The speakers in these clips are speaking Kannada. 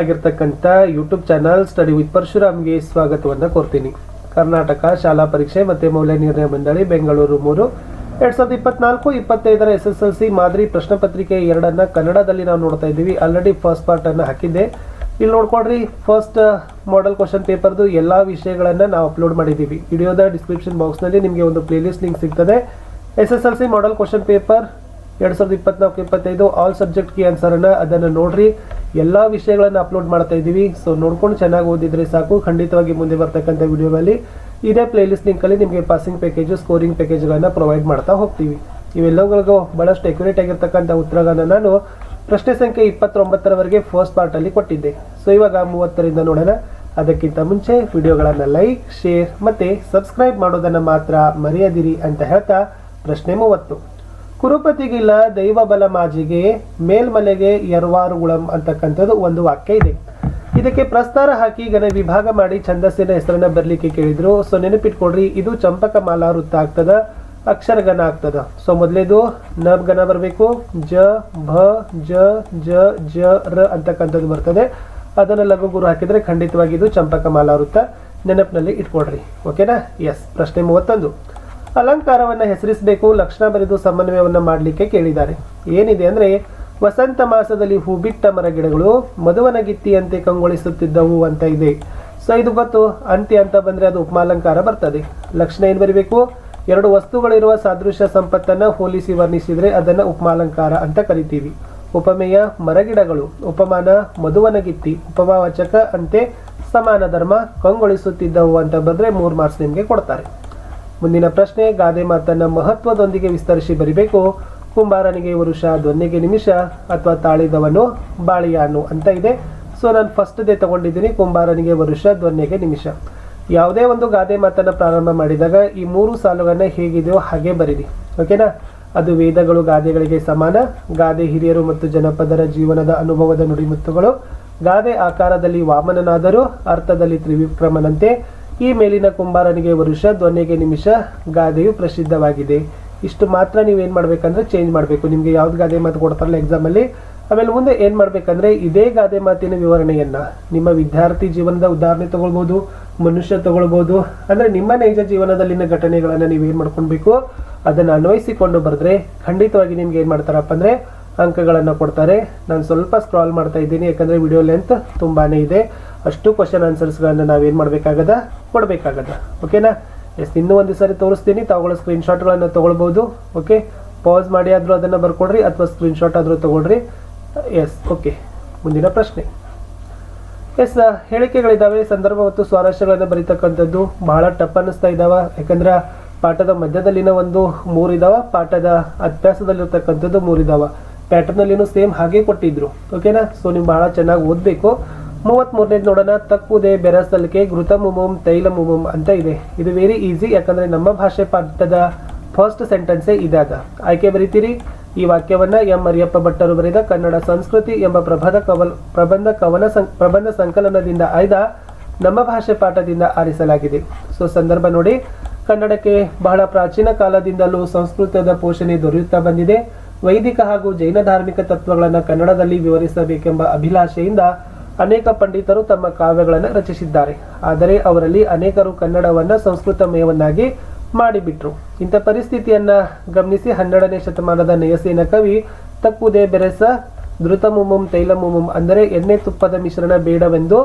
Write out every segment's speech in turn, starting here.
ಆಗಿರ್ತಕ್ಕಂಥ ಯೂಟ್ಯೂಬ್ ಚಾನಲ್ ಸ್ಟಡಿ ವಿತ್ ಪರಶುರಾಮ್ಗೆ ಸ್ವಾಗತವನ್ನು ಕೋರ್ತೀನಿ. ಕರ್ನಾಟಕ ಶಾಲಾ ಪರೀಕ್ಷೆ ಮತ್ತು ಮೌಲ್ಯ ನಿರ್ಣಯ ಮಂಡಳಿ, ಬೆಂಗಳೂರು ಮೂರು. ಎರಡ್ ಸಾವಿರದ ಇಪ್ಪತ್ನಾಲ್ಕು ಇಪ್ಪತ್ತೈದರ ಎಸ್ ಎಸ್ ಎಲ್ ಸಿ ಮಾದರಿ ಪ್ರಶ್ನೆ ಪತ್ರಿಕೆ ಎರಡನ್ನ ಕನ್ನಡದಲ್ಲಿ ನಾವು ನೋಡ್ತಾ ಇದ್ದೀವಿ. ಆಲ್ರೆಡಿ ಫಸ್ಟ್ ಪಾರ್ಟ್ ಅನ್ನ ಹಾಕಿದ್ದೆ. ಇಲ್ಲಿ ನೋಡ್ಕೊಡ್ರಿ ಫಸ್ಟ್ ಮಾಡೆಲ್ ಕ್ವಶನ್ ಪೇಪರ್ದು ಎಲ್ಲ ವಿಷಯಗಳನ್ನ ನಾವು ಅಪ್ಲೋಡ್ ಮಾಡಿದ್ದೀವಿ. ವಿಡಿಯೋದ ಡಿಸ್ಕ್ರಿಪ್ಷನ್ ಬಾಕ್ಸ್ನಲ್ಲಿ ನಿಮಗೆ ಒಂದು ಪ್ಲೇಲಿಸ್ಟ್ ಲಿಂಕ್ ಸಿಗ್ತದೆ. S S L C model question paper ಎರಡ್ ಸಾವಿರದ ಇಪ್ಪತ್ನಾಲ್ಕು, ಇಪ್ಪತ್ತೈದು ಆಲ್ ಸಬ್ಜೆಕ್ಟ್ ಕಿ ಆನ್ಸರ್ ಅನ್ನ ಅದನ್ನ ನೋಡ್ರಿ. ಎಲ್ಲಾ ವಿಷಯಗಳನ್ನು ಅಪ್ಲೋಡ್ ಮಾಡ್ತಾ ಇದ್ದೀವಿ. ಸೊ ನೋಡ್ಕೊಂಡು ಚೆನ್ನಾಗಿ ಓದಿದ್ರೆ ಸಾಕು. ಖಂಡಿತವಾಗಿ ಮುಂದೆ ಬರ್ತಕ್ಕಂಥ ವಿಡಿಯೋಗಳಲ್ಲಿ ಇದೇ ಪ್ಲೇಲಿಸ್ಟ್ ಲಿಂಕ್ ಅಲ್ಲಿ ನಿಮಗೆ ಪಾಸಿಂಗ್ ಪ್ಯಾಕೇಜು ಸ್ಕೋರಿಂಗ್ ಪ್ಯಾಕೇಜ್ಗಳನ್ನು ಪ್ರೊವೈಡ್ ಮಾಡ್ತಾ ಹೋಗ್ತೀವಿ. ಇವೆಲ್ಲವುಗಳಿಗೂ ಬಹಳಷ್ಟು ಅಕ್ಯುರೇಟ್ ಆಗಿರ್ತಕ್ಕಂಥ ಉತ್ತರಗಳನ್ನು ನಾನು ಪ್ರಶ್ನೆ ಸಂಖ್ಯೆ ಇಪ್ಪತ್ತೊಂಬತ್ತರವರೆಗೆ ಫಸ್ಟ್ ಪಾರ್ಟ್ ಅಲ್ಲಿ ಕೊಟ್ಟಿದ್ದೆ. ಸೊ ಇವಾಗ ಮೂವತ್ತರಿಂದ ನೋಡೋಣ. ಅದಕ್ಕಿಂತ ಮುಂಚೆ ವಿಡಿಯೋಗಳನ್ನು ಲೈಕ್ ಶೇರ್ ಮತ್ತೆ ಸಬ್ಸ್ಕ್ರೈಬ್ ಮಾಡೋದನ್ನ ಮಾತ್ರ ಮರೆಯದಿರಿ ಅಂತ ಹೇಳ್ತಾ ಪ್ರಶ್ನೆ ಮೂವತ್ತು. ಕುರುಪತಿಗಿಲ್ಲ ದೈವ ಬಲ ಮಾಜಿಗೆ ಮೇಲ್ಮಲೆಗೆ ಎರವಾರುಗುಳಂ ಅಂತಕ್ಕಂಥದ್ದು ಒಂದು ವಾಕ್ಯ ಇದೆ. ಇದಕ್ಕೆ ಪ್ರಸ್ತಾರ ಹಾಕಿ ಗಣ ವಿಭಾಗ ಮಾಡಿ ಛಂದಸ್ಸಿನ ಹೆಸರನ್ನ ಬರ್ಲಿಕ್ಕೆ ಕೇಳಿದ್ರು. ಸೊ ನೆನಪಿಟ್ಕೊಡ್ರಿ ಇದು ಚಂಪಕ ಮಾಲಾ ವೃತ್ತ ಆಗ್ತದ ಅಕ್ಷರ ಗಣ ಆಗ್ತದ ಸೊ ಮೊದಲೇದು ನಬ್ ಗಣ ಬರಬೇಕು. ಜ, ಭ, ಜ ಜ ಜ, ರ ಅಂತಕ್ಕಂಥದ್ದು ಬರ್ತದೆ. ಅದನ್ನ ಲಘು ಗುರು ಹಾಕಿದ್ರೆ ಖಂಡಿತವಾಗಿ ಇದು ಚಂಪಕ ಮಾಲಾ ವೃತ್ತ ನೆನಪಿನಲ್ಲಿ ಇಟ್ಕೊಡ್ರಿ ಓಕೆನಾ? ಎಸ್, ಪ್ರಶ್ನೆ ಮೂವತ್ತೊಂದು. ಅಲಂಕಾರವನ್ನ ಹೆಸರಿಸಬೇಕು, ಲಕ್ಷಣ ಬರೆದು ಸಮನ್ವಯವನ್ನ ಮಾಡಲಿಕ್ಕೆ ಕೇಳಿದ್ದಾರೆ. ಏನಿದೆ ಅಂದ್ರೆ, ವಸಂತ ಮಾಸದಲ್ಲಿ ಹೂ ಬಿಟ್ಟ ಮರ ಗಿಡಗಳು ಮಧುವನಗಿತ್ತಿಯಂತೆ ಕಂಗೊಳಿಸುತ್ತಿದ್ದವು ಅಂತ ಇದೆ. ಸೊ ಇದು ಗೊತ್ತು, ಅಂತ್ಯ ಅಂತ ಬಂದ್ರೆ ಅದು ಉಪಮಾಲಂಕಾರ ಬರ್ತದೆ. ಲಕ್ಷಣ ಏನು ಬರೀಬೇಕು? ಎರಡು ವಸ್ತುಗಳಿರುವ ಸಾದೃಶ್ಯ ಸಂಪತ್ತನ್ನ ಹೋಲಿಸಿ ವರ್ಣಿಸಿದ್ರೆ ಅದನ್ನ ಉಪಮಾಲಂಕಾರ ಅಂತ ಕರಿತೀವಿ. ಉಪಮೇಯ, ಮರಗಿಡಗಳು. ಉಪಮಾನ ಮಧುವನಗಿತ್ತಿ ಉಪಮಾವಚಕ ಅಂತೆ ಸಮಾನ ಧರ್ಮ ಕಂಗೊಳಿಸುತ್ತಿದ್ದವು ಅಂತ ಬಂದ್ರೆ ಮೂರು ಮಾರ್ಕ್ಸ್ ನಿಮಗೆ ಕೊಡ್ತಾರೆ. ಮುಂದಿನ ಪ್ರಶ್ನೆ, ಗಾದೆ ಮಾತನ್ನ ಮಹತ್ವದೊಂದಿಗೆ ವಿಸ್ತರಿಸಿ ಬರಿಬೇಕು. ಕುಂಬಾರನಿಗೆ ವರುಷ ದೊನ್ನೆಗೆ ನಿಮಿಷ, ಅಥವಾ ತಾಳಿದವನು ಬಾಳಿಯಾನು ಅಂತ ಇದೆ. ಸೊ ನಾನು ಫಸ್ಟ್ ಡೇ ತಗೊಂಡಿದ್ದೀನಿ, ಕುಂಬಾರನಿಗೆ ವರುಷ ದೊನ್ನೆಗೆ ನಿಮಿಷ. ಯಾವುದೇ ಒಂದು ಗಾದೆ ಮಾತನ್ನ ಪ್ರಾರಂಭ ಮಾಡಿದಾಗ ಈ ಮೂರು ಸಾಲುಗಳನ್ನ ಹೇಗಿದೆಯೋ ಹಾಗೆ ಬರೀರಿ. ಓಕೆನಾ ಅದು ವೇದಗಳು, ಗಾದೆಗಳಿಗೆ ಸಮಾನ. ಗಾದೆ ಹಿರಿಯರು ಮತ್ತು ಜನಪದರ ಜೀವನದ ಅನುಭವದ ನುಡಿಮುತ್ತುಗಳು. ಗಾದೆ ಆಕಾರದಲ್ಲಿ ವಾಮನನಾದರೂ, ಅರ್ಥದಲ್ಲಿ ತ್ರಿವಿಕ್ರಮನಂತೆ. ಈ ಮೇಲಿನ ಕುಂಬಾರನಿಗೆ ವರುಷ, ಧ್ವನಿಗೆ ನಿಮಿಷ, ಗಾದೆಯು ಪ್ರಸಿದ್ಧವಾಗಿದೆ. ಇಷ್ಟು ಮಾತ್ರ ನೀವು ಏನು ಮಾಡ್ಬೇಕಂದ್ರೆ ಚೇಂಜ್ ಮಾಡಬೇಕು. ನಿಮಗೆ ಯಾವ್ದು ಗಾದೆ ಮಾತು ಕೊಡ್ತಾರಲ್ಲ ಎಕ್ಸಾಮಲ್ಲಿ ಆಮೇಲೆ ಮುಂದೆ ಏನು ಮಾಡಬೇಕಂದ್ರೆ ಇದೇ ಗಾದೆ ಮಾತಿನ ವಿವರಣೆಯನ್ನು ನಿಮ್ಮ ವಿದ್ಯಾರ್ಥಿ ಜೀವನದ ಉದಾಹರಣೆ ತೊಗೊಳ್ಬೋದು, ಮನುಷ್ಯ ತಗೊಳ್ಬೋದು, ಅಂದರೆ ನಿಮ್ಮ ನೈಜ ಜೀವನದಲ್ಲಿನ ಘಟನೆಗಳನ್ನು ನೀವು ಏನ್ ಮಾಡ್ಕೊಳ್ಬೇಕು, ಅದನ್ನು ಅನ್ವಯಿಸಿಕೊಂಡು ಬರೆದ್ರೆ ಖಂಡಿತವಾಗಿ ನಿಮ್ಗೆ ಏನು ಮಾಡ್ತಾರಪ್ಪ ಅಂದ್ರೆ ಅಂಕಗಳನ್ನ ಕೊಡ್ತಾರೆ. ನಾನು ಸ್ವಲ್ಪ ಸ್ಕ್ರಾಲ್ ಮಾಡ್ತಾ ಇದ್ದೀನಿ, ಯಾಕಂದರೆ ವಿಡಿಯೋ ಲೆಂತ್ ತುಂಬಾ ಇದೆ. ಅಷ್ಟು ಕ್ವಶನ್ ಆನ್ಸರ್ಸ್ಗಳನ್ನ ನಾವೇನು ಮಾಡಬೇಕಾಗದ? ಕೊಡಬೇಕಾಗದ. ಓಕೆನಾ ಎಸ್ ಇನ್ನೂ ಒಂದು ಸಾರಿ ತೋರಿಸ್ತೀನಿ. ತಾವುಗಳ ಸ್ಕ್ರೀನ್ ತೊಗೊಳ್ಬೋದು. ಓಕೆ ಪಾಸ್ ಮಾಡಿ ಆದರೂ ಅದನ್ನು ಬರ್ಕೊಡ್ರಿ, ಅಥವಾ ಸ್ಕ್ರೀನ್ಶಾಟ್ ಆದರೂ ತೊಗೊಳ್ರಿ. ಎಸ್ ಓಕೆ ಮುಂದಿನ ಪ್ರಶ್ನೆ. ಎಸ್ ಹೇಳಿಕೆಗಳಿದ್ದಾವೆ ಸಂದರ್ಭ ಮತ್ತು ಸ್ವಾರಸ್ಯಗಳನ್ನು ಬರೀತಕ್ಕಂಥದ್ದು. ಬಹಳ ಟಫ್ ಅನ್ನಿಸ್ತಾ ಇದ್ದಾವೆ ಯಾಕಂದ್ರೆ ಪಾಠದ ಮಧ್ಯದಲ್ಲಿನ ಒಂದು ಮೂರಿದಾವ, ಪಾಠದ ಅಭ್ಯಾಸದಲ್ಲಿರ್ತಕ್ಕಂಥದ್ದು ಮೂರಿದಾವ. ಪ್ಯಾಟರ್ನ್ ಅಲ್ಲಿನೂ ಸೇಮ್ ಹಾಗೆ ಕೊಟ್ಟಿದ್ರು. ಓಕೆನಾ ಸೊ ನೀವು ಬಹಳ ಚೆನ್ನಾಗಿ ಓದಬೇಕು. ಮೂವತ್ತ್ ಮೂರನೇದು ನೋಡೋಣ ತಕ್ಕುದೆ ಬೆರಸಲ್ಕೆ ತೈಲ ಮುಮುಮ್ ಅಂತ ಇದೆ. ಇದು ವೆರಿ ಈಸಿ ಯಾಕಂದ್ರೆ ನಮ್ಮ ಭಾಷೆ ಪಾಠದ ಫಸ್ಟ್ ಸೆಂಟೆನ್ಸೇ ಇದಾಗ. ಆಯ್ಕೆ ಬರೀತೀರಿ? ಈ ವಾಕ್ಯವನ್ನ ಎಂ ಮರಿಯಪ್ಪ ಭಟ್ಟರು ಬರೆದ ಕನ್ನಡ ಸಂಸ್ಕೃತಿ ಎಂಬ ಪ್ರಬಂಧ ಕವಲ್, ಪ್ರಬಂಧ ಕವನ ಸಂ- ಪ್ರಬಂಧ ಸಂಕಲನದಿಂದ ಆಯ್ದ ನಮ್ಮ ಭಾಷೆ ಪಾಠದಿಂದ ಆರಿಸಲಾಗಿದೆ. ಸೊ ಸಂದರ್ಭ ನೋಡಿ. ಕನ್ನಡಕ್ಕೆ ಬಹಳ ಪ್ರಾಚೀನ ಕಾಲದಿಂದಲೂ ಸಂಸ್ಕೃತದ ಪೋಷಣೆ ದೊರೆಯುತ್ತಾ ಬಂದಿದೆ. ವೈದಿಕ ಹಾಗೂ ಜೈನ ಧಾರ್ಮಿಕ ತತ್ವಗಳನ್ನು ಕನ್ನಡದಲ್ಲಿ ವಿವರಿಸಬೇಕೆಂಬ ಅಭಿಲಾಷೆಯಿಂದ ಅನೇಕ ಪಂಡಿತರು ತಮ್ಮ ಕಾವ್ಯಗಳನ್ನು ರಚಿಸಿದ್ದಾರೆ. ಆದರೆ ಅವರಲ್ಲಿ ಅನೇಕರು ಕನ್ನಡವನ್ನು ಸಂಸ್ಕೃತಮಯವನ್ನಾಗಿ ಮಾಡಿಬಿಟ್ರು. ಇಂಥ ಪರಿಸ್ಥಿತಿಯನ್ನ ಗಮನಿಸಿ ಹನ್ನೆರಡನೇ ಶತಮಾನದ ನಯಸೇನ ಕವಿ ತಕ್ಕುದೇ ಬೆರೆಸ ಧೃತಮುಮುಂ ತೈಲಮುಮುಂ ಅಂದರೆ ಎಣ್ಣೆ ತುಪ್ಪದ ಮಿಶ್ರಣ ಬೇಡವೆಂದು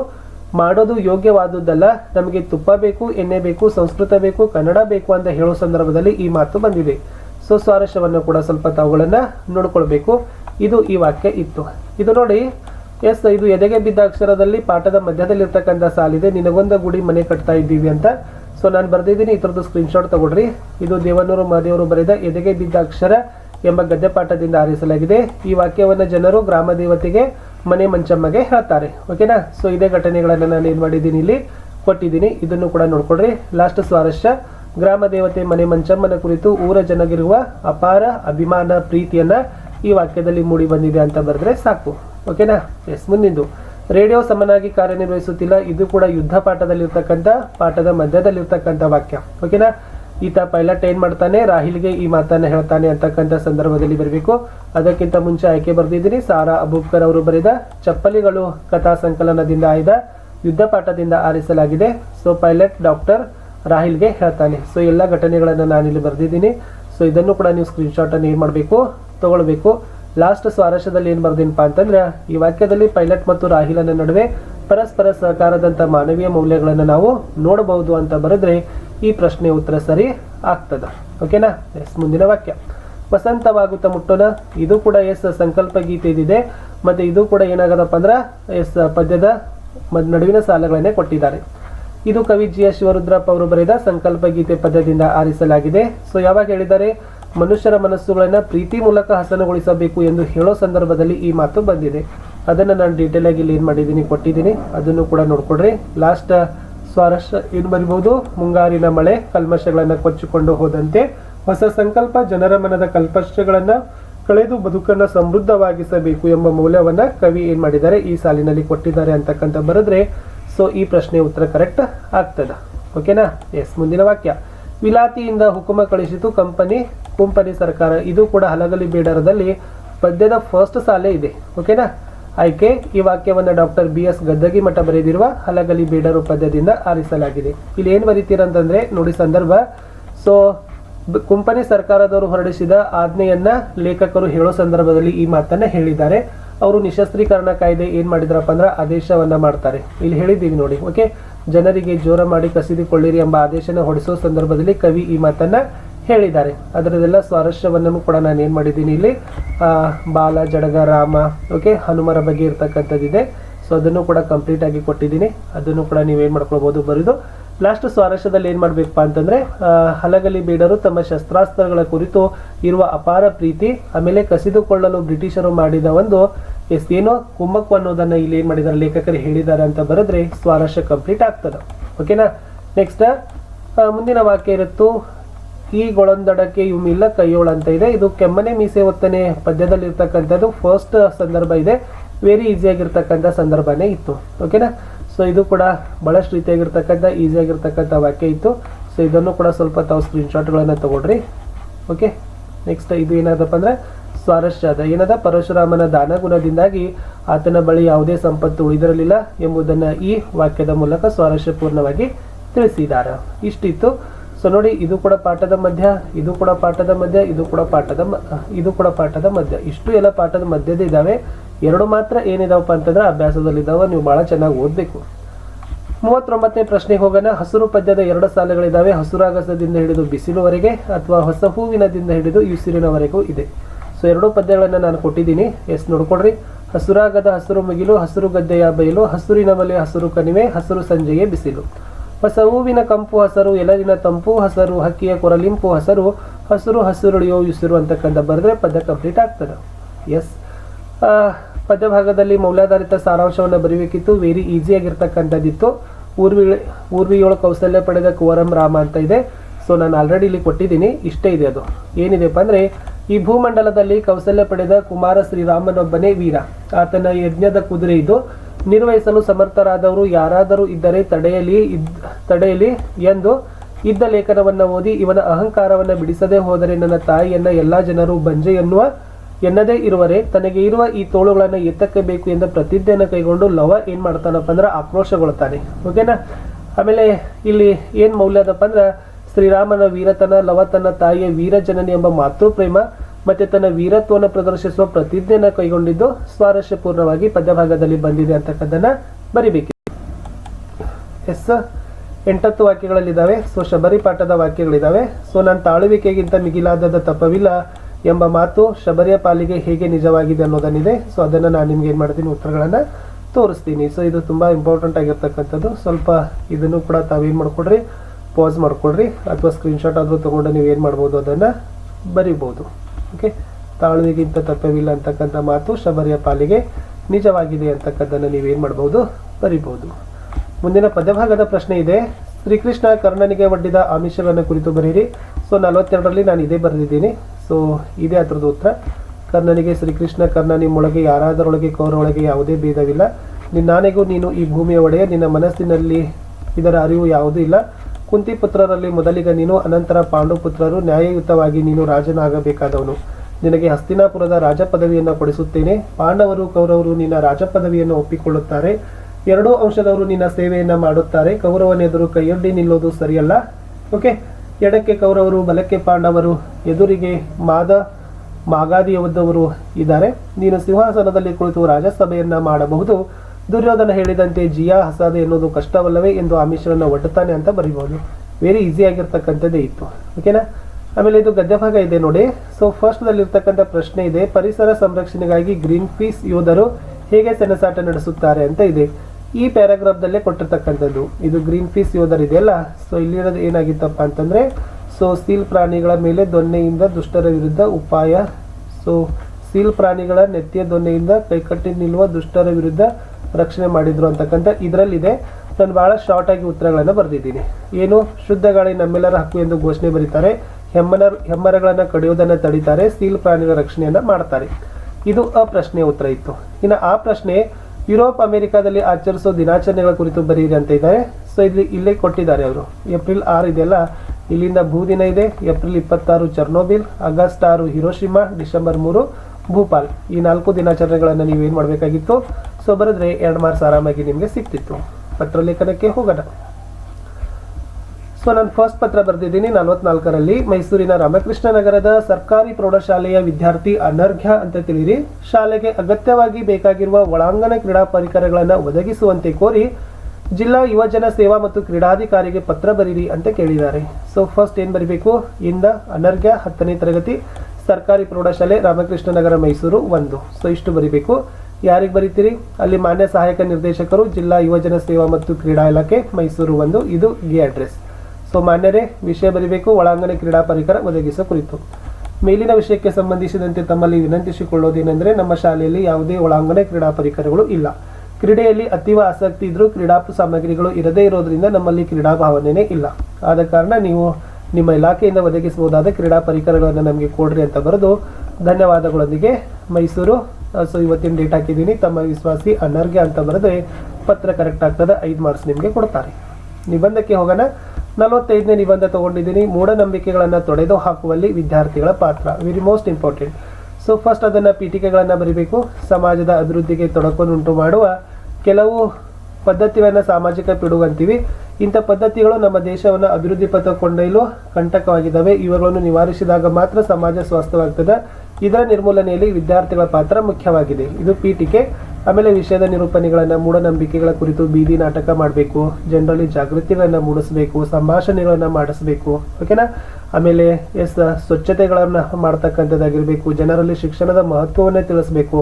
ಮಾಡೋದು ಯೋಗ್ಯವಾದುದಲ್ಲ ನಮಗೆ ತುಪ್ಪ ಬೇಕು, ಎಣ್ಣೆ ಬೇಕು, ಸಂಸ್ಕೃತ ಬೇಕು, ಕನ್ನಡ ಬೇಕು ಅಂತ ಹೇಳೋ ಸಂದರ್ಭದಲ್ಲಿ ಈ ಮಾತು ಬಂದಿದೆ. ಸೊ ಸ್ವಾರಸ್ಯವನ್ನು ಕೂಡ ಸ್ವಲ್ಪ ತಾವುಗಳನ್ನ ನೋಡ್ಕೊಳ್ಬೇಕು. ಇದು ಈ ವಾಕ್ಯ ಇತ್ತು. ಇದು ನೋಡಿ, ಎಸ್, ಇದು ಎದೆಗೆ ಬಿದ್ದ ಅಕ್ಷರದಲ್ಲಿ ಪಾಠದ ಮಧ್ಯದಲ್ಲಿರ್ತಕ್ಕಂಥ ಸಾಲಿದೆ. ನಿನಗೊಂದು ಗುಡಿ ಮನೆ ಕಟ್ತಾ ಇದ್ದೀವಿ ಅಂತ. ಸೊ ನಾನು ಬರೆದಿದ್ದೀನಿ ಇದರದ್ದು ಸ್ಕ್ರೀನ್ಶಾಟ್ ತಗೊಳ್ರಿ. ಇದು ದೇವನೂರು ಮಹದೇವರು ಬರೆದ ಎದೆಗೆ ಬಿದ್ದ ಅಕ್ಷರ ಎಂಬ ಗದ್ಯ ಪಾಠದಿಂದ ಆರಿಸಲಾಗಿದೆ. ಈ ವಾಕ್ಯವನ್ನು ಜನರು ಗ್ರಾಮ ದೇವತೆಗೆ, ಮನೆ ಮಂಚಮ್ಮಗೆ ಹೇಳ್ತಾರೆ. ಓಕೆನಾ ಸೊ ಇದೇ ಘಟನೆಗಳನ್ನು ನಾನು ಏನು ಮಾಡಿದ್ದೀನಿ ಇಲ್ಲಿ? ಕೊಟ್ಟಿದ್ದೀನಿ. ಇದನ್ನು ಕೂಡ ನೋಡ್ಕೊಳ್ರಿ. ಲಾಸ್ಟ್ ಸ್ವಾರಸ್ಯ. ಗ್ರಾಮ ದೇವತೆ ಮನೆ ಮಂಚಮ್ಮನ ಕುರಿತು ಊರ ಜನಗಿರುವ ಅಪಾರ ಅಭಿಮಾನ ಪ್ರೀತಿಯನ್ನ ಈ ವಾಕ್ಯದಲ್ಲಿ ಮೂಡಿ ಬಂದಿದೆ ಅಂತ ಬರೆದ್ರೆ ಸಾಕು. ಓಕೆನಾ ಎಸ್ ಮುಂದಿಂದು. ರೇಡಿಯೋ ಸಮನಾಗಿ ಕಾರ್ಯನಿರ್ವಹಿಸುತ್ತಿಲ್ಲ, ಇದು ಕೂಡ ಯುದ್ಧ ಪಾಠದಲ್ಲಿರ್ತಕ್ಕಂಥ, ಪಾಠದ ಮಧ್ಯದಲ್ಲಿರ್ತಕ್ಕಂಥ ವಾಕ್ಯ. ಓಕೆನಾ ಈತ ಪೈಲಟ್ ಏನ್ ಮಾಡ್ತಾನೆ? ರಾಹಿಲ್ಗೆ ಈ ಮಾತನ್ನ ಹೇಳ್ತಾನೆ ಅಂತಕ್ಕಂಥ ಸಂದರ್ಭದಲ್ಲಿ ಬರಬೇಕು. ಅದಕ್ಕಿಂತ ಮುಂಚೆ ಆಯ್ಕೆ ಬರೆದಿದ್ದೀನಿ. ಸಾರಾ ಅಬೂಬ್ಕರ್ ಅವರು ಬರೆದ ಚಪ್ಪಲಿಗಳು ಕಥಾ ಸಂಕಲನದಿಂದ ಆಯ್ದ ಯುದ್ಧ ಪಾಠದಿಂದ ಆರಿಸಲಾಗಿದೆ. ಸೊ ಪೈಲಟ್, ಡಾಕ್ಟರ್ ರಾಹಿಲ್ಗೆ ಹೇಳ್ತಾನೆ. ಸೊ ಎಲ್ಲ ಘಟನೆಗಳನ್ನು ನಾನಿಲ್ಲಿ ಬರೆದಿದ್ದೀನಿ. ಸೊ ಇದನ್ನು ಕೂಡ ನೀವು ಸ್ಕ್ರೀನ್ಶಾಟ್ ಅನ್ನು ಏನು ಮಾಡಬೇಕು? ತಗೊಳ್ಬೇಕು. ಲಾಸ್ಟ್ ಸ್ವಾರಸ್ಯದಲ್ಲಿ ಏನು ಬರ್ದೇನಪ್ಪ ಅಂತಂದ್ರೆ, ಈ ವಾಕ್ಯದಲ್ಲಿ ಪೈಲಟ್ ಮತ್ತು ರಾಹಿಲನ ನಡುವೆ ಪರಸ್ಪರ ಸಹಕಾರದಂತ ಮಾನವೀಯ ಮೌಲ್ಯಗಳನ್ನು ನಾವು ನೋಡಬಹುದು ಅಂತ ಬರೆದ್ರೆ ಈ ಪ್ರಶ್ನೆ ಉತ್ತರ ಸರಿ ಆಗ್ತದ. ಓಕೆನಾ ಎಸ್ ಮುಂದಿನ ವಾಕ್ಯ. ವಸಂತವಾಗುತ್ತಾ ಮುಟ್ಟೋಣ. ಇದು ಕೂಡ ಎಸ್ ಸಂಕಲ್ಪ ಗೀತೆ ಇದಿದೆ ಮತ್ತೆ ಇದು ಕೂಡ ಏನಾಗದಪ್ಪ ಅಂದ್ರೆ, ಎಸ್ ಪದ್ಯದ ನಡುವಿನ ಸಾಲಗಳನ್ನೇ ಕೊಟ್ಟಿದ್ದಾರೆ. ಇದು ಕವಿ ಜಿ ಎಸ್ ಶಿವರುದ್ರಪ್ಪ ಅವರು ಬರೆದ ಸಂಕಲ್ಪ ಗೀತೆ ಪದ್ಯದಿಂದ ಆರಿಸಲಾಗಿದೆ. ಸೊ ಯಾವಾಗ ಹೇಳಿದರೆ ಮನುಷ್ಯರ ಮನಸ್ಸುಗಳನ್ನು ಪ್ರೀತಿ ಮೂಲಕ ಹಸನಗೊಳಿಸಬೇಕು ಎಂದು ಹೇಳೋ ಸಂದರ್ಭದಲ್ಲಿ ಈ ಮಾತು ಬಂದಿದೆ. ಅದನ್ನು ನಾನು ಡೀಟೇಲ್ ಆಗಿ ಇಲ್ಲಿ ಏನು ಮಾಡಿದ್ದೀನಿ ಕೊಟ್ಟಿದ್ದೀನಿ. ಅದನ್ನು ಕೂಡ ನೋಡ್ಕೊಡ್ರಿ ಲಾಸ್ಟ್ ಸ್ವಾರಸ್ಯ ಏನು ಬರಿಬಹುದು ಮುಂಗಾರಿನ ಮಳೆ, ಕಲ್ಮಶಗಳನ್ನು ಕೊಚ್ಚಿಕೊಂಡು ಹೋದಂತೆ ಹೊಸ ಸಂಕಲ್ಪ, ಜನರ ಮನದ ಕಲ್ಪಶಗಳನ್ನು ಕಳೆದು ಬದುಕನ್ನು ಸಮೃದ್ಧವಾಗಿಸಬೇಕು ಎಂಬ ಮೌಲ್ಯವನ್ನ ಕವಿ ಏನು ಮಾಡಿದ್ದಾರೆ? ಈ ಸಾಲಿನಲ್ಲಿ ಕೊಟ್ಟಿದ್ದಾರೆ ಅಂತಕ್ಕಂಥ ಬರೆದ್ರೆ ಸೊ ಈ ಪ್ರಶ್ನೆ ಉತ್ತರ ಕರೆಕ್ಟ್ ಆಗ್ತದೆ. ಓಕೆನಾ ಎಸ್ ಮುಂದಿನ ವಾಕ್ಯ. ವಿಲಾತಿಯಿಂದ ಹುಕುಮ ಕಳಿಸಿತು ಕಂಪನಿ, ಕುಂಪನಿ ಸರ್ಕಾರ. ಇದು ಕೂಡ ಹಲಗಲಿ ಬೇಡರದಲ್ಲಿ ಪದ್ಯದ ಫಸ್ಟ್ ಸಾಲೆ ಇದೆ. ಓಕೆನಾ ಆಯ್ಕೆ, ಈ ವಾಕ್ಯವನ್ನು ಡಾಕ್ಟರ್ ಬಿ ಎಸ್ ಗದ್ದಗಿ ಮಠ ಬರೆದಿರುವ ಹಲಗಲಿ ಬೇಡರು ಪದ್ಯದಿಂದ ಆರಿಸಲಾಗಿದೆ. ಇಲ್ಲಿ ಏನು ಬರೀತೀರಂತಂದ್ರೆ, ನೋಡಿ ಸಂದರ್ಭ. ಸೊ ಕುಂಪನಿ ಸರ್ಕಾರದವರು ಹೊರಡಿಸಿದ ಆಜ್ಞೆಯನ್ನ ಲೇಖಕರು ಹೇಳೋ ಸಂದರ್ಭದಲ್ಲಿ ಈ ಮಾತನ್ನ ಹೇಳಿದ್ದಾರೆ. ಅವರು ನಿಶಸ್ತ್ರೀಕರಣ ಕಾಯ್ದೆ ಏನು ಮಾಡಿದ್ರಪ್ಪ ಅಂದ್ರೆ ಆದೇಶವನ್ನ ಮಾಡ್ತಾರೆ. ಇಲ್ಲಿ ಹೇಳಿದ್ದೀವಿ ನೋಡಿ, ಓಕೆ? ಜನರಿಗೆ ಜೋರ ಮಾಡಿ ಕಸಿದುಕೊಳ್ಳಿರಿ ಎಂಬ ಆದೇಶನ ಹೊಡಿಸೋ ಸಂದರ್ಭದಲ್ಲಿ ಕವಿ ಈ ಮಾತನ್ನ ಹೇಳಿದ್ದಾರೆ. ಅದರದೆಲ್ಲ ಸ್ವಾರಸ್ಯವನ್ನು ಕೂಡ ನಾನು ಏನು ಮಾಡಿದ್ದೀನಿ ಇಲ್ಲಿ? ಬಾಲ, ಜಡಗ, ರಾಮ, ಓಕೆ? ಹನುಮರ ಬಗ್ಗೆ ಇರ್ತಕ್ಕಂಥದ್ದಿದೆ. ಸೊ ಅದನ್ನು ಕೂಡ ಕಂಪ್ಲೀಟ್ ಆಗಿ ಕೊಟ್ಟಿದ್ದೀನಿ. ಅದನ್ನು ಕೂಡ ನೀವೇನ್ ಮಾಡ್ಕೊಳ್ಬಹುದು ಬರೆದು ಲಾಸ್ಟ್ ಸ್ವಾರಸ್ಯದಲ್ಲಿ ಏನು ಮಾಡ್ಬೇಕಪ್ಪ ಅಂತಂದ್ರೆ ಹಲಗಲಿ ಬೇಡರು ತಮ್ಮ ಶಸ್ತ್ರಾಸ್ತ್ರಗಳ ಕುರಿತು ಇರುವ ಅಪಾರ ಪ್ರೀತಿ, ಆಮೇಲೆ ಕಸಿದುಕೊಳ್ಳಲು ಬ್ರಿಟಿಷರು ಮಾಡಿದ ಒಂದು ಎಸ್, ಏನೋ ಕುಮ್ಮಕ್ಕು ಅನ್ನೋದನ್ನು ಇಲ್ಲಿ ಏನು ಮಾಡಿದ್ದಾರೆ ಲೇಖಕರು ಹೇಳಿದ್ದಾರೆ ಅಂತ ಬರೆದ್ರೆ ಸ್ವಾರಸ್ಯ ಕಂಪ್ಲೀಟ್ ಆಗ್ತದೆ. ಓಕೆನಾ ನೆಕ್ಸ್ಟ್ ಮುಂದಿನ ವಾಕ್ಯ ಇರುತ್ತೋ, ಈ ಗೊಳಂದಡಕ್ಕೆ ಇವುಮಿಲ್ಲ ಕೈಯೋಳ ಅಂತ ಇದೆ. ಇದು ಕೆಮ್ಮನೆ ಮೀಸೆ ಒತ್ತನೆ ಪದ್ಯದಲ್ಲಿ ಇರ್ತಕ್ಕಂಥದ್ದು ಫಸ್ಟ್ ಸಂದರ್ಭ ಇದೆ. ವೆರಿ ಈಸಿಯಾಗಿರ್ತಕ್ಕಂಥ ಸಂದರ್ಭನೇ ಇತ್ತು. ಓಕೆನಾ ಸೊ ಇದು ಕೂಡ ಬಹಳಷ್ಟು ರೀತಿಯಾಗಿರ್ತಕ್ಕಂಥ ಈಸಿಯಾಗಿರ್ತಕ್ಕಂಥ ವಾಕ್ಯ ಇತ್ತು. ಸೊ ಇದನ್ನು ಕೂಡ ಸ್ವಲ್ಪ ತಾವು ಸ್ಕ್ರೀನ್ಶಾಟ್ಗಳನ್ನು ತೊಗೊಳ್ರಿ ಓಕೆ ನೆಕ್ಸ್ಟ್ ಇದು ಏನಾದಪ್ಪ ಅಂದ್ರೆ ಸ್ವಾರಸ್ಯ ಅದ ಏನದ? ಪರಶುರಾಮನ ದಾನ ಗುಣದಿಂದಾಗಿ ಆತನ ಬಳಿ ಯಾವುದೇ ಸಂಪತ್ತು ಉಳಿದಿರಲಿಲ್ಲ ಎಂಬುದನ್ನು ಈ ವಾಕ್ಯದ ಮೂಲಕ ಸ್ವಾರಸ್ಯಪೂರ್ಣವಾಗಿ ತಿಳಿಸಿದ್ದಾರೆ. ಇಷ್ಟಿತ್ತು. ಸೊ ನೋಡಿ, ಇದು ಕೂಡ ಪಾಠದ ಮಧ್ಯ, ಇದು ಕೂಡ ಪಾಠದ ಮಧ್ಯ, ಇದು ಕೂಡ ಪಾಠದ ಇದು ಕೂಡ ಪಾಠದ ಮಧ್ಯ. ಇಷ್ಟು ಎಲ್ಲ ಪಾಠದ ಮಧ್ಯದ ಇದಾವೆ. ಎರಡು ಮಾತ್ರ ಏನಿದಾವಪ್ಪ ಅಂತಂದ್ರೆ ಅಭ್ಯಾಸದಲ್ಲಿದ್ದಾವ, ನೀವು ಬಹಳ ಚೆನ್ನಾಗಿ ಓದಬೇಕು. ಮೂವತ್ತೊಂಬತ್ತನೇ ಪ್ರಶ್ನೆಗೆ ಹೋಗೋಣ. ಹಸಿರು ಪದ್ಯದ ಎರಡು ಸಾಲುಗಳಿದ್ದಾವೆ ಹಸುರಾಗಸದಿಂದ ಹಿಡಿದು ಬಿಸಿಲುವರೆಗೆ ಅಥವಾ ಹೊಸ ಹೂವಿನದಿಂದ ಹಿಡಿದು ಯುಸಿರಿನವರೆಗೂ ಇದೆ. ಸೊ ಎರಡು ಪದ್ಯಗಳನ್ನು ನಾನು ಕೊಟ್ಟಿದ್ದೀನಿ. ಎಸ್ ನೋಡ್ಕೊಡ್ರಿ ಹಸುರಾಗದ ಹಸಿರು ಮುಗಿಲು, ಹಸಿರು ಗದ್ದೆಯ ಬಯಲು, ಹಸುರಿನ ಮಲೆ ಹಸಿರು ಕಣಿವೆ, ಹಸಿರು ಸಂಜೆಗೆ ಬಿಸಿಲು. ಹೊಸ ಹೂವಿನ ಕಂಪು ಹಸರು, ಎಲರಿನ ತಂಪು ಹಸರು, ಹಕ್ಕಿಯ ಕೊರಲಿಂಪು ಹಸರು, ಹಸಿರು ಹಸಿರುಳಿಯೋ ಯುಸಿರು ಅಂತಕ್ಕಂಥ ಬರೆದ್ರೆ ಪದ್ಯ ಕಂಪ್ಲೀಟ್ ಆಗ್ತದೆ. ಎಸ್. ಆ, ಪದ್ಯ ಭಾಗದಲ್ಲಿ ಮೌಲ್ಯಾಧಾರಿತ ಸಾರಾಂಶವನ್ನು ಬರೀಬೇಕಿತ್ತು. ವೆರಿ ಈಸಿಯಾಗಿರ್ತಕ್ಕಂಥದ್ದಿತ್ತು ಊರ್ವಿ ಊರ್ವಿಯೊಳ ಕೌಶಲ್ಯ ಪಡೆದ ಕುವರಂ ರಾಮ ಅಂತ ಇದೆ. ಸೊ ನಾನು ಆಲ್ರೆಡಿ ಇಲ್ಲಿ ಕೊಟ್ಟಿದ್ದೀನಿ. ಇಷ್ಟೇ ಇದೆ ಅದು. ಏನಿದೆಪ್ಪ ಅಂದರೆ ಈ ಭೂಮಂಡಲದಲ್ಲಿ ಕೌಶಲ್ಯ ಪಡೆದ ಕುಮಾರ ಶ್ರೀರಾಮನೊಬ್ಬನೇ ವೀರ. ಆತನ ಯಜ್ಞದ ಕುದುರೆ ಇದು. ನಿರ್ವಹಿಸಲು ಸಮರ್ಥರಾದವರು ಯಾರಾದರೂ ಇದ್ದರೆ ತಡೆಯಲಿ ಇದ್ ತಡೆಯಲಿ ಎಂದು ಇದ್ದ ಲೇಖನವನ್ನು ಓದಿ ಇವನ ಅಹಂಕಾರವನ್ನು ಬಿಡಿಸದೆ ಹೋದರೆ ನನ್ನ ತಾಯಿಯನ್ನ ಎಲ್ಲ ಜನರು ಬಂಜೆ ಎನ್ನುವ ಎನ್ನದೇ ಇರುವರೆ ತನಗೆ ಇರುವ ಈ ತೋಳುಗಳನ್ನು ಎತ್ತಕ್ಕೆ ಬೇಕು ಎಂದ ಪ್ರತಿಜ್ಞೆಯನ್ನು ಕೈಗೊಂಡು ಲವ ಏನು ಮಾಡ್ತಾನಪ್ಪ ಅಂದ್ರೆ ಆಕ್ರೋಶಗೊಳ್ತಾನೆ. ಓಕೆನಾ ಆಮೇಲೆ ಇಲ್ಲಿ ಏನು ಮೌಲ್ಯ ಅದಪ್ಪ ಅಂದ್ರೆ ಶ್ರೀರಾಮನ ವೀರತನ, ಲವ ತನ್ನ ತಾಯಿಯ ವೀರ ಜನನಿ ಎಂಬ ಮಾತೃ ಪ್ರೇಮ, ಮತ್ತೆ ತನ್ನ ವೀರತ್ವವನ್ನು ಪ್ರದರ್ಶಿಸುವ ಪ್ರತಿಜ್ಞೆಯನ್ನು ಕೈಗೊಂಡಿದ್ದು ಸ್ವಾರಸ್ಯಪೂರ್ಣವಾಗಿ ಪದ್ಯಭಾಗದಲ್ಲಿ ಬಂದಿದೆ ಅಂತಕ್ಕಂಥದ್ದನ್ನು ಬರಿಬೇಕು. ಎಸ್, ಎಂಟತ್ತು ವಾಕ್ಯಗಳಲ್ಲಿದ್ದಾವೆ. ಸೊ ಶಬರಿ ಪಾಠದ ವಾಕ್ಯಗಳಿದ್ದಾವೆ. ಸೊ ನಾನು ತಾಳುವಿಕೆಗಿಂತ ಮಿಗಿಲಾದದ ತಪ್ಪವಿಲ್ಲ ಎಂಬ ಮಾತು ಶಬರಿಯ ಪಾಲಿಗೆ ಹೇಗೆ ನಿಜವಾಗಿದೆ ಅನ್ನೋದನ್ನಿದೆ. ಸೊ ಅದನ್ನು ನಾನು ನಿಮ್ಗೆ ಏನು ಮಾಡ್ತೀನಿ ಉತ್ತರಗಳನ್ನು ತೋರಿಸ್ತೀನಿ. ಸೊ ಇದು ತುಂಬ ಇಂಪಾರ್ಟೆಂಟ್ ಆಗಿರ್ತಕ್ಕಂಥದ್ದು. ಸ್ವಲ್ಪ ಇದನ್ನು ಕೂಡ ತಾವೇನು ಮಾಡಿಕೊಡ್ರಿ ಪಾಸ್ ಮಾಡಿಕೊಡ್ರಿ, ಅಥವಾ ಸ್ಕ್ರೀನ್ಶಾಟ್ ಆದರೂ ತೊಗೊಂಡು ನೀವು ಏನು ಮಾಡ್ಬೋದು ಅದನ್ನು ಬರಿಬೋದು. ಓಕೆ ತಾಳ್ವಿಗಿಂತ ತಪ್ಪವಿಲ್ಲ ಅಂತಕ್ಕಂಥ ಮಾತು ಶಬರಿಯ ಪಾಲಿಗೆ ನಿಜವಾಗಿದೆ ಅಂತಕ್ಕಂಥದ್ದನ್ನು ನೀವೇನು ಮಾಡ್ಬೋದು, ಬರಿಬೋದು. ಮುಂದಿನ ಪದಭಾಗದ ಪ್ರಶ್ನೆ ಇದೆ. ಶ್ರೀಕೃಷ್ಣ ಕರ್ಣನಿಗೆ ಒಡ್ಡಿದ ಆಮಿಷಗಳನ್ನು ಕುರಿತು ಬರೀರಿ. ಸೊ ನಲವತ್ತೆರಡರಲ್ಲಿ ನಾನು ಇದೇ ಬರೆದಿದ್ದೀನಿ. ಸೊ ಇದೇ ಅದರದ್ದು ಉತ್ತರ. ಕರ್ಣನಿಗೆ ಶ್ರೀಕೃಷ್ಣ ಕರ್ಣ ನಿಮ್ಮೊಳಗೆ ಯಾರಾದರೊಳಗೆ ಕೌರೊಳಗೆ ಯಾವುದೇ ಭೇದವಿಲ್ಲ. ನಿನ್ನಾನೆಗೂ ನೀನು ಈ ಭೂಮಿಯ ಒಡೆಯ. ನಿನ್ನ ಮನಸ್ಸಿನಲ್ಲಿ ಇದರ ಅರಿವು ಯಾವುದೂ ಇಲ್ಲ. ಕುಂತಿ ಪುತ್ರರಲ್ಲಿ ಮೊದಲಿಗ ನೀನು, ಅನಂತರ ಪಾಂಡು ಪುತ್ರರು ನ್ಯಾಯಯುತವಾಗಿ ನೀನು ರಾಜನಾಗಬೇಕಾದವನು. ನಿನಗೆ ಹಸ್ತಿನಾಪುರದ ರಾಜ ಪದವಿಯನ್ನು ಕೊಡಿಸುತ್ತೇನೆ. ಪಾಂಡವರು, ಕೌರವರು ನಿನ್ನ ರಾಜ ಪದವಿಯನ್ನು ಒಪ್ಪಿಕೊಳ್ಳುತ್ತಾರೆ. ಎರಡೂ ಅಂಶದವರು ನಿನ್ನ ಸೇವೆಯನ್ನು ಮಾಡುತ್ತಾರೆ. ಕೌರವನೆದುರು ಕೈಯೊಡ್ಡಿ ನಿಲ್ಲೋದು ಸರಿಯಲ್ಲ. ಓಕೆ ಎಡಕ್ಕೆ ಕೌರವರು, ಬಲಕ್ಕೆ ಪಾಂಡವರು, ಎದುರಿಗೆ ಮಾದ ಮಾಗಾದಿಯವರು ಇದ್ದಾರೆ. ನೀನು ಸಿಂಹಾಸನದಲ್ಲಿ ಕುಳಿತು ರಾಜಸಭೆಯನ್ನ ಮಾಡಬಹುದು. ದುರ್ಯೋಧನ ಹೇಳಿದಂತೆ ಜಿಯಾ ಹಸಾದೆ ಎನ್ನುವುದು ಕಷ್ಟವಲ್ಲವೇ ಎಂದು ಆಮಿಷರನ್ನ ಒಡ್ಡುತ್ತಾನೆ ಅಂತ ಬರೀಬಹುದು. ವೆರಿ ಈಸಿ ಆಗಿರ್ತಕ್ಕಂಥದ್ದೇ ಇತ್ತು. ಓಕೆನಾ ಆಮೇಲೆ ಇದು ಗದ್ಯಭಾಗ ಇದೆ ನೋಡಿ. ಸೊ ಫಸ್ಟ್ ಇರ್ತಕ್ಕಂಥ ಪ್ರಶ್ನೆ ಇದೆ. ಪರಿಸರ ಸಂರಕ್ಷಣೆಗಾಗಿ ಗ್ರೀನ್ ಪೀಸ್ ಯೋಧರು ಹೇಗೆ ಸೆಣಸಾಟ ನಡೆಸುತ್ತಾರೆ ಅಂತ ಇದೆ. ಈ ಪ್ಯಾರಾಗ್ರಾಫ್ದಲ್ಲೇ ಕೊಟ್ಟಿರ್ತಕ್ಕಂಥದ್ದು. ಇದು ಗ್ರೀನ್ ಪೀಸ್ ಯೋಧರ್ ಇದೆಯಲ್ಲ? ಸೊ ಇಲ್ಲಿರೋದು ಏನಾಗಿತ್ತಪ್ಪ ಅಂತಂದ್ರೆ ಸೊ ಸೀಲ್ ಪ್ರಾಣಿಗಳ ಮೇಲೆ ದೊನ್ನೆಯಿಂದ ದುಷ್ಟರ ವಿರುದ್ಧ ಉಪಾಯ. ಸೊ ಸೀಲ್ ಪ್ರಾಣಿಗಳ ನೆತ್ತಿಯ ದೊನ್ನೆಯಿಂದ ಕೈಕಟ್ಟಿ ನಿಲ್ಲುವ ದುಷ್ಟರ ವಿರುದ್ಧ ರಕ್ಷಣೆ ಮಾಡಿದ್ರು ಅಂತಕ್ಕಂಥ ಇದರಲ್ಲಿದೆ. ನಾನು ಬಹಳ ಶಾರ್ಟ್ ಆಗಿ ಉತ್ತರಗಳನ್ನು ಬರೆದಿದ್ದೀನಿ. ಏನು? ಶುದ್ಧ ಗಾಳಿ ನಮ್ಮೆಲ್ಲರ ಹಕ್ಕು ಎಂದು ಘೋಷಣೆ ಬರೀತಾರೆ. ಹೆಮ್ಮನ, ಹೆಮ್ಮರಗಳನ್ನು ಕಡಿಯೋದನ್ನು ತಡೀತಾರೆ. ಸೀಲ್ ಪ್ರಾಣಿಗಳ ರಕ್ಷಣೆಯನ್ನು ಮಾಡ್ತಾರೆ. ಇದು ಆ ಪ್ರಶ್ನೆಯ ಉತ್ತರ ಇತ್ತು. ಇನ್ನು ಆ ಪ್ರಶ್ನೆ ಯುರೋಪ್, ಅಮೆರಿಕಾದಲ್ಲಿ ಆಚರಿಸೋ ದಿನಾಚರಣೆಗಳ ಕುರಿತು ಬರೀರಿ ಅಂತ ಇದ್ದಾರೆ. ಸೊ ಇಲ್ಲಿ ಇಲ್ಲೇ ಕೊಟ್ಟಿದ್ದಾರೆ ಅವರು. ಏಪ್ರಿಲ್ ಆರು ಇದೆಯಲ್ಲ? ಇಲ್ಲಿಂದ ಭೂದಿನ ಇದೆ. ಏಪ್ರಿಲ್ ಇಪ್ಪತ್ತಾರು ಚರ್ನೋಬಿಲ್, ಆಗಸ್ಟ್ ಆರು ಹಿರೋಶಿಮಾ, ಡಿಸೆಂಬರ್ ಮೂರು ಭೂಪಾಲ್. ಈ ನಾಲ್ಕು ದಿನಾಚರಣೆಗಳನ್ನು ನೀವೇನು ಮಾಡಬೇಕಾಗಿತ್ತು? ಸೊ ಬರೆದ್ರೆ ಎರಡು ಮಾರ್ಸ್ ಆರಾಮಾಗಿ ನಿಮಗೆ ಸಿಕ್ತಿತ್ತು ಪತ್ರಲೇಖನಕ್ಕೆ ಹೋಗೋಣ. ಸೊ ನಾನು ಫಸ್ಟ್ ಪತ್ರ ಬರೆದಿದ್ದೀನಿ, ನಲವತ್ನಾಲ್ಕರಲ್ಲಿ. ಮೈಸೂರಿನ ರಾಮಕೃಷ್ಣ ನಗರದ ಸರ್ಕಾರಿ ಪ್ರೌಢಶಾಲೆಯ ವಿದ್ಯಾರ್ಥಿ ಅನರ್ಘ್ಯ ಅಂತ ತಿಳಿರಿ ಶಾಲೆಗೆ ಅಗತ್ಯವಾಗಿ ಬೇಕಾಗಿರುವ ಒಳಾಂಗಣ ಕ್ರೀಡಾ ಪರಿಕರಗಳನ್ನು ಒದಗಿಸುವಂತೆ ಕೋರಿ ಜಿಲ್ಲಾ ಯುವಜನ ಸೇವಾ ಮತ್ತು ಕ್ರೀಡಾಧಿಕಾರಿಗೆ ಪತ್ರ ಬರೀರಿ ಅಂತ ಕೇಳಿದ್ದಾರೆ. ಸೊ ಫಸ್ಟ್ ಏನ್ ಬರೀಬೇಕು? ಇಂದ ಅನರ್ಘ್ಯ ಹತ್ತನೇ ತರಗತಿ, ಸರ್ಕಾರಿ ಪ್ರೌಢಶಾಲೆ, ರಾಮಕೃಷ್ಣ ನಗರ, ಮೈಸೂರು ಒಂದು. ಸೊ ಇಷ್ಟು ಬರಿಬೇಕು. ಯಾರಿಗೆ ಬರೀತೀರಿ? ಅಲ್ಲಿ ಮಾನ್ಯ ಸಹಾಯಕ ನಿರ್ದೇಶಕರು, ಜಿಲ್ಲಾ ಯುವಜನ ಸೇವಾ ಮತ್ತು ಕ್ರೀಡಾ ಇಲಾಖೆ, ಮೈಸೂರು ಒಂದು. ಇದು ಈ ಅಡ್ರೆಸ್ ಸೊ ಮಾನ್ಯರೇ, ವಿಷಯ ಬರಿಬೇಕು, ಒಳಾಂಗಣ ಕ್ರೀಡಾ ಪರಿಕರ ಒದಗಿಸುವ ಕುರಿತು. ಮೇಲಿನ ವಿಷಯಕ್ಕೆ ಸಂಬಂಧಿಸಿದಂತೆ ತಮ್ಮಲ್ಲಿ ವಿನಂತಿಸಿಕೊಳ್ಳೋದೇನೆಂದರೆ, ನಮ್ಮ ಶಾಲೆಯಲ್ಲಿ ಯಾವುದೇ ಒಳಾಂಗಣ ಕ್ರೀಡಾ ಪರಿಕರಗಳು ಇಲ್ಲ. ಕ್ರೀಡೆಯಲ್ಲಿ ಅತೀವ ಆಸಕ್ತಿ ಇದ್ದರೂ ಕ್ರೀಡಾ ಸಾಮಗ್ರಿಗಳು ಇರದೇ ಇರೋದ್ರಿಂದ ನಮ್ಮಲ್ಲಿ ಕ್ರೀಡಾ ಭಾವನೆನೇ ಇಲ್ಲ. ಆದ ಕಾರಣ ನೀವು ನಿಮ್ಮ ಇಲಾಖೆಯಿಂದ ಒದಗಿಸಬಹುದಾದ ಕ್ರೀಡಾ ಪರಿಕರಗಳನ್ನು ನಮಗೆ ಕೊಡ್ರಿ ಅಂತ ಬರೆದು, ಧನ್ಯವಾದಗಳೊಂದಿಗೆ ಮೈಸೂರು. ಸೊ, ಇವತ್ತಿನ ಡೇಟ್ ಹಾಕಿದ್ದೀನಿ. ತಮ್ಮ ವಿಶ್ವಾಸಿ ಅನರ್ಗೆ ಅಂತ ಬರೆದ್ರೆ ಪತ್ರ ಕರೆಕ್ಟ್ ಆಗ್ತದೆ. ಐದು ಮಾರ್ಕ್ಸ್ ನಿಮಗೆ ಕೊಡ್ತಾರೆ. ನಿಬಂಧಕ್ಕೆ ಹೋಗೋಣ. ನಲವತ್ತೈದನೇ ನಿಬಂಧ ತಗೊಂಡಿದ್ದೀನಿ. ಮೂಢನಂಬಿಕೆಗಳನ್ನು ತೊಡೆದು ಹಾಕುವಲ್ಲಿ ವಿದ್ಯಾರ್ಥಿಗಳ ಪಾತ್ರ. Very most important so first ಅದನ್ನು ಪೀಠಿಕೆಗಳನ್ನು ಬರಿಬೇಕು. ಸಮಾಜದ ಅಭಿವೃದ್ಧಿಗೆ ತೊಡಕನ್ನುಂಟು ಮಾಡುವ ಕೆಲವು ಪದ್ಧತಿಗಳನ್ನು ಸಾಮಾಜಿಕ ಪಿಡುಗು ಅಂತೀವಿ ಇಂಥ ಪದ್ಧತಿಗಳು ನಮ್ಮ ದೇಶವನ್ನು ಅಭಿವೃದ್ಧಿ ಪಥ ಕೊಂಡೊಯ್ಯಲು ಕಂಟಕವಾಗಿದ್ದಾವೆ ಇವುಗಳನ್ನು ನಿವಾರಿಸಿದಾಗ ಮಾತ್ರ ಸಮಾಜ ಸ್ವಸ್ಥವಾಗ್ತದೆ ಇದರ ನಿರ್ಮೂಲನೆಯಲ್ಲಿ ವಿದ್ಯಾರ್ಥಿಗಳ ಪಾತ್ರ ಮುಖ್ಯವಾಗಿದೆ. ಇದು ಪೀಠಿಕೆ. ಆಮೇಲೆ ವಿಷಯದ ನಿರೂಪಣೆಗಳನ್ನು ಮೂಢನಂಬಿಕೆಗಳ ಕುರಿತು ಬೀದಿ ನಾಟಕ ಮಾಡಬೇಕು, ಜನರಲ್ಲಿ ಜಾಗೃತಿಗಳನ್ನು ಮೂಡಿಸಬೇಕು, ಸಂಭಾಷಣೆಗಳನ್ನು ಮಾಡಿಸ್ಬೇಕು ಓಕೆನಾ ಆಮೇಲೆ ಎಸ್, ಸ್ವಚ್ಛತೆಗಳನ್ನು ಮಾಡ್ತಕ್ಕಂಥದ್ದಾಗಿರಬೇಕು, ಜನರಲ್ಲಿ ಶಿಕ್ಷಣದ ಮಹತ್ವವನ್ನು ತಿಳಿಸ್ಬೇಕು,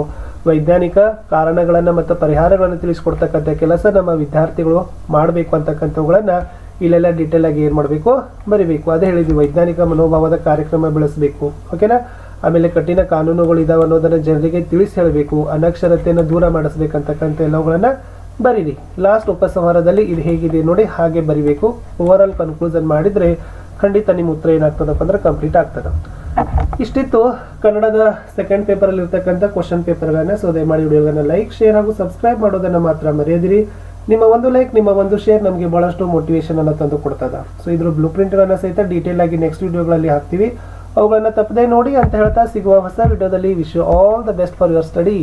ವೈಜ್ಞಾನಿಕ ಕಾರಣಗಳನ್ನು ಮತ್ತು ಪರಿಹಾರಗಳನ್ನು ತಿಳಿಸ್ಕೊಡ್ತಕ್ಕಂಥ ಕೆಲಸ ನಮ್ಮ ವಿದ್ಯಾರ್ಥಿಗಳು ಮಾಡಬೇಕು ಅಂತಕ್ಕಂಥವುಗಳನ್ನು ಇಲ್ಲೆಲ್ಲ ಡೀಟೇಲ್ ಆಗಿ ಏನು ಮಾಡಬೇಕು? ಬರಿಬೇಕು. ಅದೇ ಹೇಳಿದ್ವಿ, ವೈಜ್ಞಾನಿಕ ಮನೋಭಾವದ ಕಾರ್ಯಕ್ರಮ ಬೆಳೆಸಬೇಕು ಓಕೆನಾ ಆಮೇಲೆ ಕಠಿಣ ಕಾನೂನುಗಳು ಇದಾವೆ ಅನ್ನೋದನ್ನ ಜನರಿಗೆ ತಿಳಿಸಿ ಹೇಳಬೇಕು. ಅನಕ್ಷರತೆಯನ್ನು ದೂರ ಮಾಡಿಸ್ಬೇಕಂತಕ್ಕಂಥ ಎಲ್ಲವುಗಳನ್ನ ಬರೀರಿ. ಲಾಸ್ಟ್ ಉಪಸಂಹಾರದಲ್ಲಿ ಇದು ಹೇಗಿದೆ ನೋಡಿ ಹಾಗೆ ಬರಿಬೇಕು. ಓವರ್ ಆಲ್ ಕನ್ಕ್ಲೂಷನ್ ಮಾಡಿದ್ರೆ ಖಂಡಿತ ನಿಮ್ಮ ಉತ್ತರ ಏನಾಗ್ತದಪ್ಪ ಅಂದ್ರೆ ಕಂಪ್ಲೀಟ್ ಆಗ್ತದೆ. ಇಷ್ಟಿತ್ತು ಕನ್ನಡದ ಸೆಕೆಂಡ್ ಪೇಪರ್ ಅಲ್ಲಿ ಇರ್ತಕ್ಕಂಥ ಕ್ವಶನ್ ಪೇಪರ್ಗಳನ್ನ ಸೋದೆ ದಯಮಾಡಿ ವಿಡಿಯೋಗಳನ್ನ ಲೈಕ್ ಶೇರ್ ಹಾಗೂ ಸಬ್ಸ್ಕ್ರೈಬ್ ಮಾಡೋದನ್ನ ಮಾತ್ರ ಮರೆಯದಿರಿ. ನಿಮ್ಮ ಒಂದು ಲೈಕ್ ನಿಮ್ಮ ಒಂದು ಶೇರ್ ನಮಗೆ ಬಹಳಷ್ಟು ಮೋಟಿವೇಶನ್ ಅನ್ನ ತಂದು ಕೊಡ್ತದ. ಸೊ ಇದ್ರ ಬ್ಲೂ ಪ್ರಿಂಟ್ಗಳನ್ನ ಸಹಿತ ಡೀಟೇಲ್ ಆಗಿ ನೆಕ್ಸ್ಟ್ ವಿಡಿಯೋಗಳಲ್ಲಿ ಹಾಕ್ತೀವಿ. ಅವುಗಳನ್ನ ತಪ್ಪದೆ ನೋಡಿ ಅಂತ ಹೇಳ್ತಾ ಸಿಗುವ ಹೊಸ ವಿಡಿಯೋದಲ್ಲಿ wish all the best for your study